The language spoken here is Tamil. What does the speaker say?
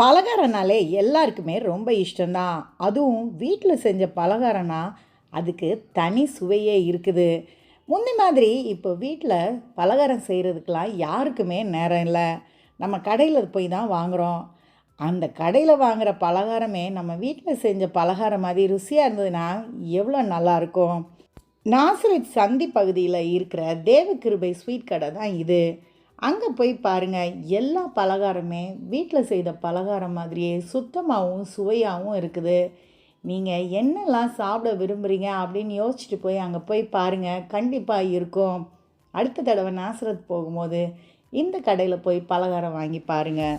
பலகாரம்னாலே எல்லாருக்குமே ரொம்ப இஷ்டம்தான். அதுவும் வீட்டில் செஞ்ச பலகாரம்னா அதுக்கு தனி சுவையே இருக்குது. முந்தி மாதிரி இப்போ வீட்டில் பலகாரம் செய்கிறதுக்கெலாம் யாருக்குமே நேரம் இல்லை. நம்ம கடையில் போய் தான் வாங்குகிறோம் அந்த கடையில் வாங்குகிற பலகாரமே நம்ம வீட்டில் செஞ்ச பலகாரம் மாதிரி ருசியாக இருந்ததுன்னா எவ்வளோ நல்லாயிருக்கும் நாசிரித் சந்தி பகுதியில் இருக்கிற தேவகிருபை ஸ்வீட் கடை தான் இது. அங்கே போய் பாருங்கள் எல்லா பலகாரமே வீட்டில் செய்த பலகாரம் மாதிரியே சுத்தமாகவும் சுவையாகவும் இருக்குது. நீங்கள் என்னெல்லாம் சாப்பிட விரும்புகிறீங்க அப்படின்னு யோசிச்சுட்டு போய் அங்கே போய் பாருங்கள் கண்டிப்பாக இருக்கும். அடுத்த தடவை நாசரத் போகும்போது இந்த கடையில் போய் பலகாரம் வாங்கி பாருங்கள்